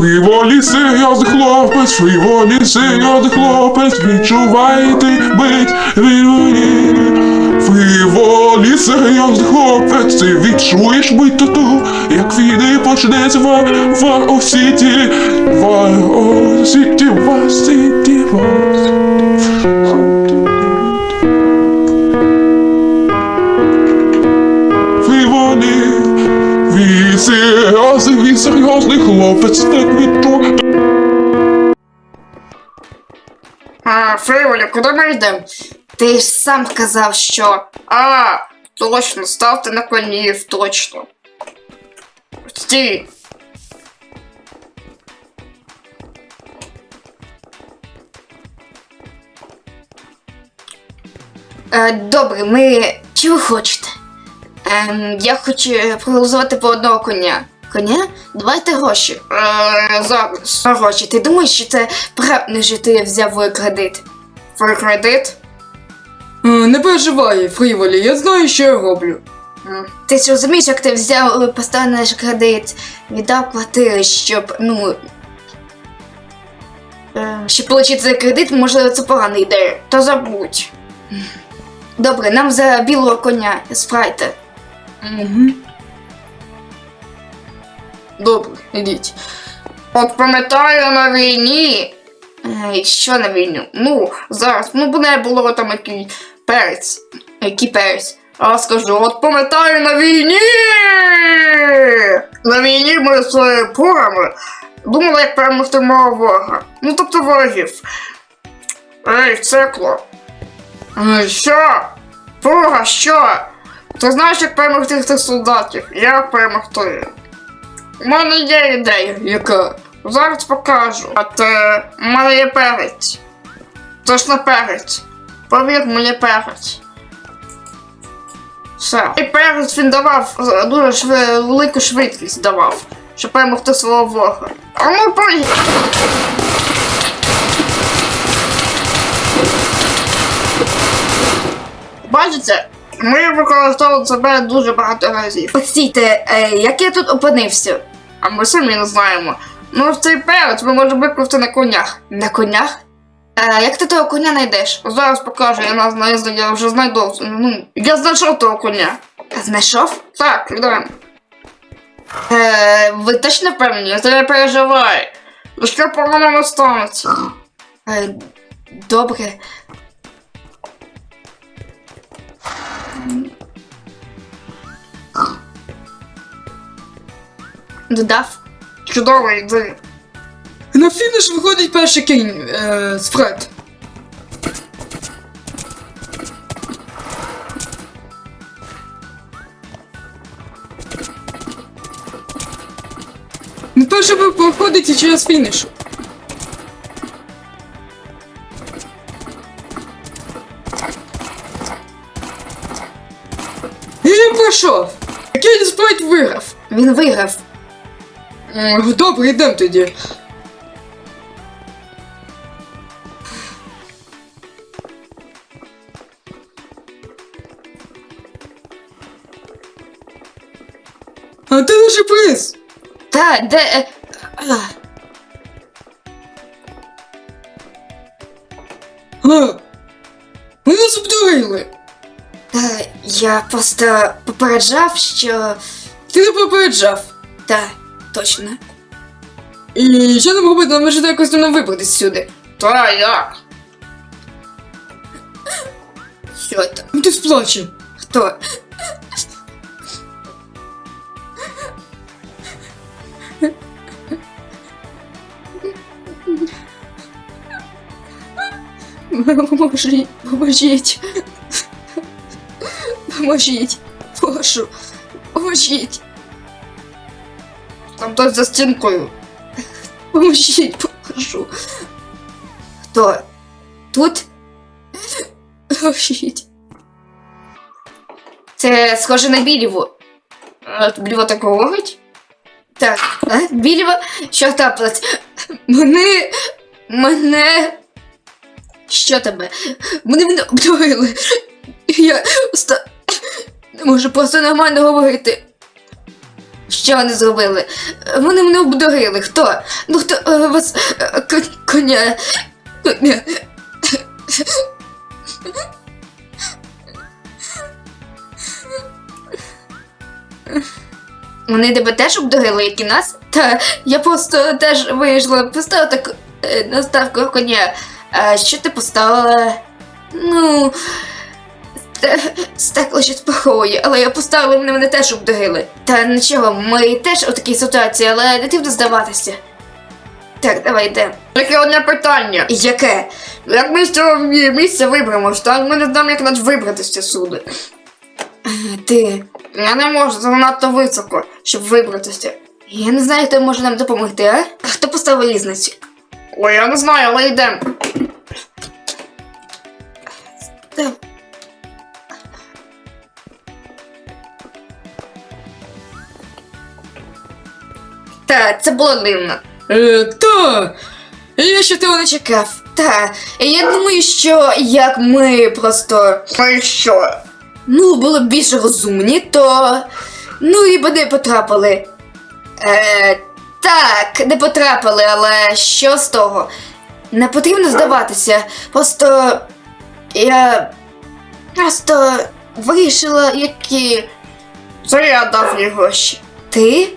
Фріволі серйозний хлопець, фріволі серйозний хлопець, відчувайте бить фріволі. Фріволі серйозний хлопець, ти відчуєш бить тату, як війни почнеться в Осіті, Вар Осіті, Вар Сіті, Вар Фріволі, серйозний, він серйозний хлопець, так відчує. А, Фриволі, куди ми йдемо? Ти ж сам казав, що. А, точно, ставте на конів, точно. Стій. Е, добре, ми. Чого хочете? Ем, я хочу е, проголосувати по одного коня. Коня? Давайте гроші. Е, зараз. Гроші. Ти думаєш, що це правильно, що ти взяв е, кредит? В кредит? Е, Не переживай, Фріволі, я знаю, що я роблю. Ти ж розумієш, як ти взяв е, поставив наш кредит, віддав квартири, щоб, ну. е, Щоб отримати цей кредит, можливо, це погана ідея. То забудь. Добре, нам за білого коня спрайте. Угу. Добре, ідіть. От пам'ятаю на війні. Е, Що на війні? Ну, зараз, ну не було там який перець. Який перець. А скажу, от пам'ятаю на війні. На війні ми з порами думали, як перемогти мого ворога. Ну, тобто ворогів. Ей, цикло. Е, Що? Ворога, що? Ти знаєш, як перемогти тих солдатів? Як перемогти? У мене є ідея. Яка? Зараз покажу. А те в мене є перець. Точно перець. Повір мені перець. Все. І перець він давав е, дуже шви, велику швидкість давав, щоб перемогти свого ворога. А ну поїхали! Бачите, ми використовували себе дуже багато разів. Постійте, е, як я тут опинився? А ми самі не знаємо. Ну, в цей перець ми можемо викрути на конях. На конях? Е, як ти того коня знайдеш? Зараз покажу, я на знайду, я вже знайду. Ну, я знайшов того коня. Знайшов? Так, йдемо. Е, ви точно впевнені? Ти не переживай. Що погано не станеться. Е, добре. Додав. Чудово, йди. На фініш виходить перший кінь е, спред. Ну, перший ви проходите через фініш. І він пройшов. Кінь спред виграв. Він виграв. Добре, йдемо тоді. А де наш приз? Та, де. е, а, А, ми нас обдурили. Та, я просто попереджав, що. Ти не попереджав. Та, точно. І що нам робити? Нам вже якось не вибратися сюди. Та як? Що там? Ну ти сплаче. Хто? Поможіть, поможіть. Поможіть. Прошу. Поможіть. Там хтось за стінкою. Поможіть, прошу. Хто? Тут? Поможіть. Це схоже на Біліву. Біліва так говорить? Так, а? Біліва, що трапилось? Мене. Мене. Що тебе? Мене мене обдурили. Я ста... не можу просто нормально говорити. Що вони зробили? Вони мене обдурили. Хто? Ну хто е, вас е, коня. Коня. Вони тебе теж обдурили, як і нас? Та я просто теж вийшла, поставила так е, на ставку коня. А що ти поставила? Ну. Ст- Стекло щось пахує, але я поставила, вони мене теж обдурили. Та нічого, ми теж у такій ситуації, але не треба здаватися. Так, давай йдемо. Таке одне питання. Яке? Як ми з цього місця виберемось, так? Ми не знаємо, як нас вибратися сюди. Ти. Я не можу, це занадто високо, щоб вибратися. Я не знаю, хто може нам допомогти, а? Хто поставив лізниці? Ой, я не знаю, але йдемо. Та- Та, це було дивно. Е, та. Я ще того не чекав. Та, я думаю, що як ми просто. Ми що? Ну, були б більш розумні, то. Ну і не потрапили. Е, так, не потрапили, але що з того? Не потрібно здаватися. Просто. Я. Просто вирішила, які. Це я дав їй гроші. Ти?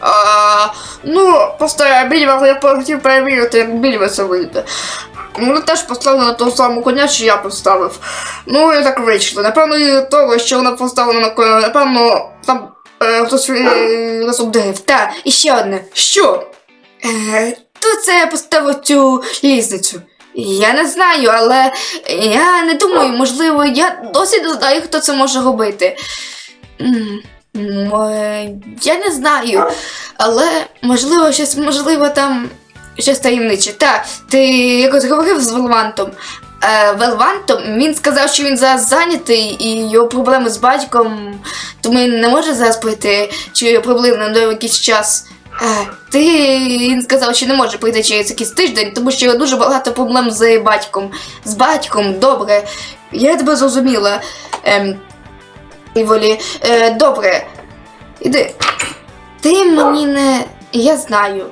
А, ну, просто Більвар, я хотів перевірити, як Більвар це вийде. Вони теж поставили на того самого коня, що я поставив. Ну, і так вийшло. Напевно, і того, що вона поставила на коня, напевно, там е, хтось е, нас обдурив. Та, і ще одне. Що? Е, то це я поставив цю лізницю. Я не знаю, але я не думаю, можливо, я досі не знаю, хто це може робити. Е, Я не знаю, але можливо, щось можливо там щось таємниче. Та, ти якось говорив з Велвантом. Е, Велвантом він сказав, що він зараз зайнятий і його проблеми з батьком, тому він не може зараз прийти, чи приблизно до якийсь час. Е, ти він сказав, що не може прийти через якийсь тиждень, тому що дуже багато проблем з батьком. З батьком, добре. Я тебе зрозуміла. Ем, Іволі, е, добре. Іди. Ти мені не. Я знаю.